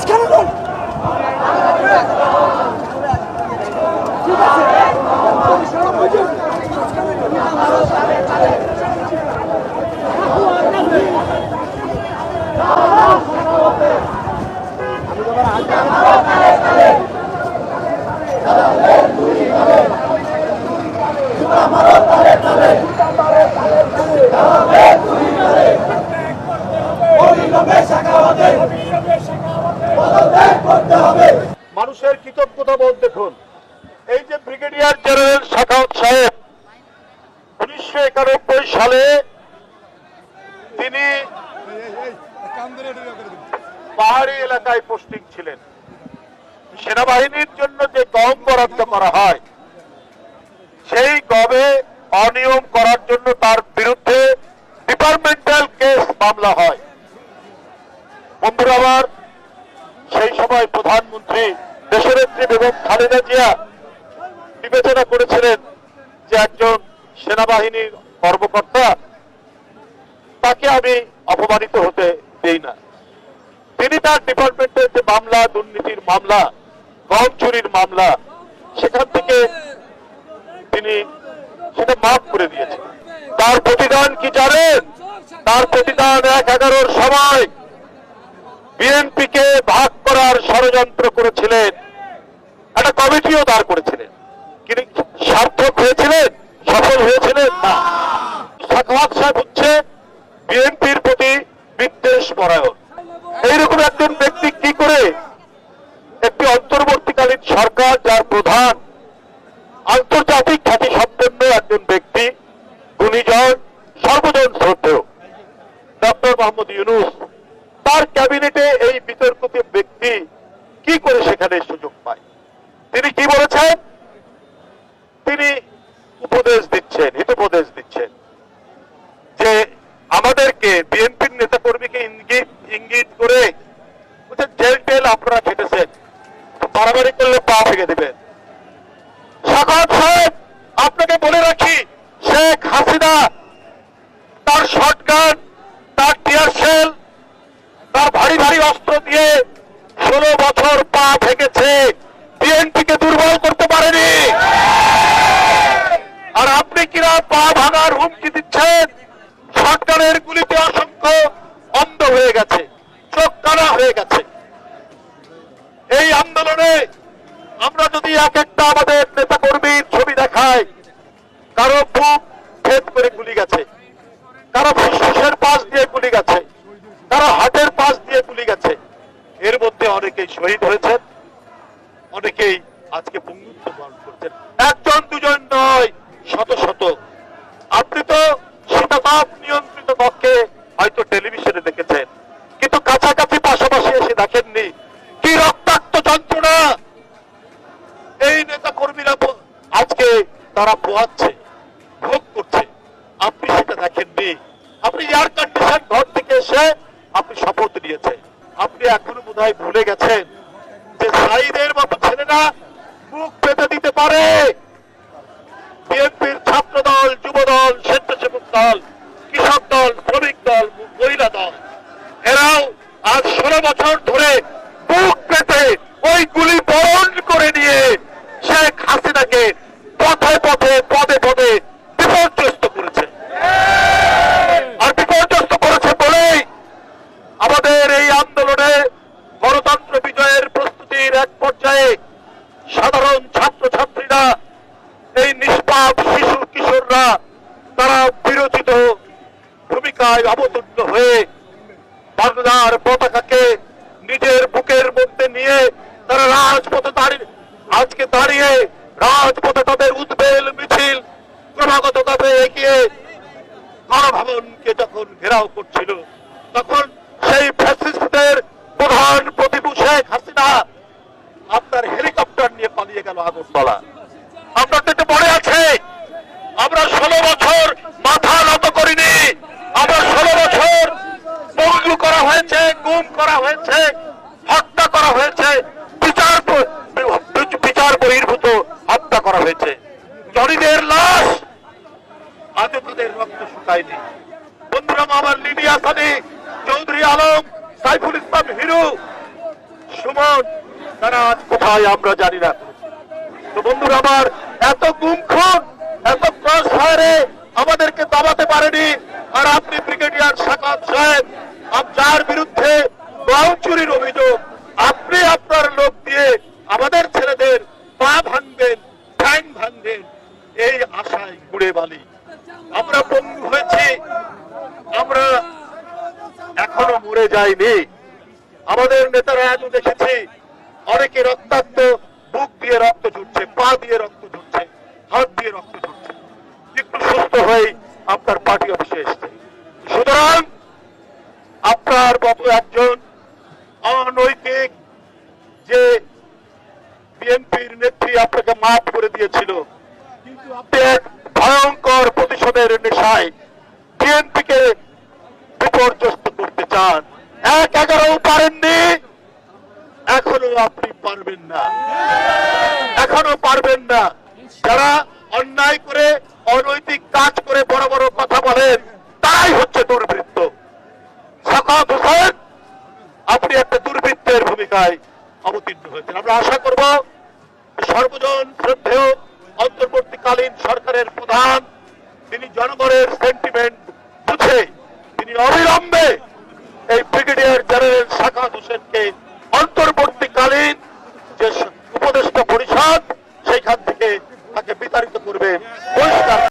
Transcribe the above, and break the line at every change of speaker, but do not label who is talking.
মাঝখানে সালে তিনি পাহাড়ি এলাকায় পোস্টিং ছিলেন। সেনাবাহিনীর জন্য যে গম বরাদ্দ করা হয়, সেই গমে অনিয়ম করার জন্য তার বিরুদ্ধে ডিপার্টমেন্টাল কেস মামলা হয়। বন্ধুরা আমার, সেই সময় প্রধানমন্ত্রী দেশনেত্রী বেগম খালেদা জিয়া বিবেচনা করেছিলেন যে একজন সেনাবাহিনীর কর্মকর্তা, তাকে আমি অপমানিত হতে দেই না। তিনি তার ডিপার্টমেন্টের যে মামলা, দুর্নীতির মামলা গম চুরির মামলা, সেখান থেকে তিনি সেটা মাফ করে দিয়েছেন। তার প্রতিদান কি জানেন? তার প্রতিদান এক এগারোর সময় বিএনপিকে ভাগ করার ষড়যন্ত্র করেছিলেন। একটা কমিটিও দাঁড় করেছিলেন। তিনি সার্থক হয়েছিলেন সফল হয়েছিলেন না সাখাওয়াত সাহেব হচ্ছে বিএনপির প্রতি বিদ্বেষ পরায়ণ এইরকম একজন ব্যক্তি কি করে একটি অন্তর্বর্তীকালীন সরকার যার প্রধান আন্তর্জাতিক খ্যাতি সম্পন্ন একজন ব্যক্তি গুণীজন সর্বজন শ্রদ্ধেয় ডক্টর মোহাম্মদ ইউনুস তার এই বিতর্কিত ব্যক্তি কি করে সেখানে সুযোগ পায়? তিনি কি বলেছেন? তিনি উপদেশ দিচ্ছেন, হিতোপদেশ দিচ্ছেন যে আমাদেরকে বিএনপির নেতা কর্মীকে ইঙ্গিত ইঙ্গিত করে জেল, টেল আপনারা খেটেছেন বাড়াবাড়ি করলে পা ভেঙে দিবেন। সাকাত সাহেব, আপনাকে বলে রাখি, শেখ হাসিনা তার শটগান তার টিয়ার শেল তার ভারী ভারী অস্ত্র দিয়ে ষোলো বছর পা ভেঙেছে বিএনপিকে দুর্বল করতে পারেনি আর আপনি কিনা পা ভাঙার দিচ্ছেন সরকারের গুলিতে অসংখ্য অন্ধ হয়ে গেছে, চোখ কানা হয়ে গেছে। এই আন্দোলনে আমরা যদি এক একটা আমাদের নেতা কর্মীর ছবি দেখাই, কারও খুব ভেদ করে গুলি কর্মীরা আজকে তারা পোয়াচ্ছে ভোগ করছে। আপনি সেটা দেখেননি। আপনি এয়ার কন্ডিশন ঘর থেকে এসে আপনি শপথ নিয়েছেন। আপনি এখনও বোধহয় ভুলে গেছেন যে সাইদের মতো ছেলেরা মুখ পেতে দিতে পারে। বিএনপির ছাত্র দল যুব দল স্বেচ্ছাসেবক দল, কৃষক দল, শ্রমিক দল, মহিলা দল, এরাও আজ ষোলো বছর ধরে বুক পেতে ওই গুলি বরণ করে নিয়ে শেখ হাসিনাকে পথে পথে পদে পদে বিপর্যস্ত করেছে আর বিপর্যস্ত করেছে বলেই আমাদের এই আন্দোলনে গণতন্ত্র বিজয়ের প্রস্তুতির এক পর্যায়ে সাধারণ ছাত্রছাত্রীরা, এই নিষ্পাপ শিশু কিশোররা, তারা বিরোচিত ভূমিকায় অবতীর্ণ হয়ে বাংলার পতাকাকে নিজের বুকের মধ্যে নিয়ে তারা রাজপথে দাঁড়িয়ে, আজকে দাঁড়িয়ে রাজপথে তাদের উদ্বেল মিছিল ক্রমাগত ভাবে এগিয়ে গণভবনকে যখন ঘেরাও করছিল, তখন সেই ফ্যাসিস্টদের প্রধান প্রতিভূ শেখ হাসিনা আপনার হেলিকপ্টার নিয়ে পালিয়ে গেল আগরতলা। আপনার তো মনে আছে। আমরা ষোলো বছর মাথা নত করিনি। আমরা ষোলো বছর পঙ্গু করা হয়েছে, গুম করা হয়েছে, হত্যা করা হয়েছে, বিচার বিচার বহির্ভূত হত্যা করা হয়েছে। জনিদের লাশ আজও তাদের রক্ত শুকায়নি। বন্ধুরা, আমার লিডিয়া সাদি চৌধুরী আলম সাইফুল ইসলাম হিরু। সুমন, তারা আজ কোথায় আমরা জানি না। তো বন্ধুরা, আমার এত গুম আজও দেখেছি অনেকে রক্তাক্ত, বুক দিয়ে রক্ত ঝুটছে পা দিয়ে রক্ত ঝুটছে হাত দিয়ে রক্ত ঝুটছে একটু সুস্থ হয়ে আপনার পার্টি অফিসে এসছে। সুতরাং আপনার মতো একজন অনৈতিক যে বিএনপির নেত্রী আপনাকে মাফ করে দিয়েছিল, কিন্তু আপনি এক ভয়ঙ্কর প্রতিশোধের নেশায় বিএনপিকে বিপর্যস্ত করতে চান। এক এগারো পারেননি। এখনও আপনি পারবেন না। এখনও পারবেন না। যারা অন্যায় করে, অনৈতিক কাজ করে বড় বড় কথা বলেন, তারাই হচ্ছে দুর্বৃত্ত। সাকাত হোসেন, আপনি একটা দুর্বৃত্তের ভূমিকায় অবতীর্ণ হয়েছেন। আমরা আশা করব সর্বজন শ্রদ্ধেয়, অন্তর্বর্তীকালীন সরকারের প্রধান, তিনি জনগণের সেন্টিমেন্ট বুঝে, তিনি অবিলম্বে এই ব্রিগেডিয়ার জেনারেল সাকাত হোসেনকে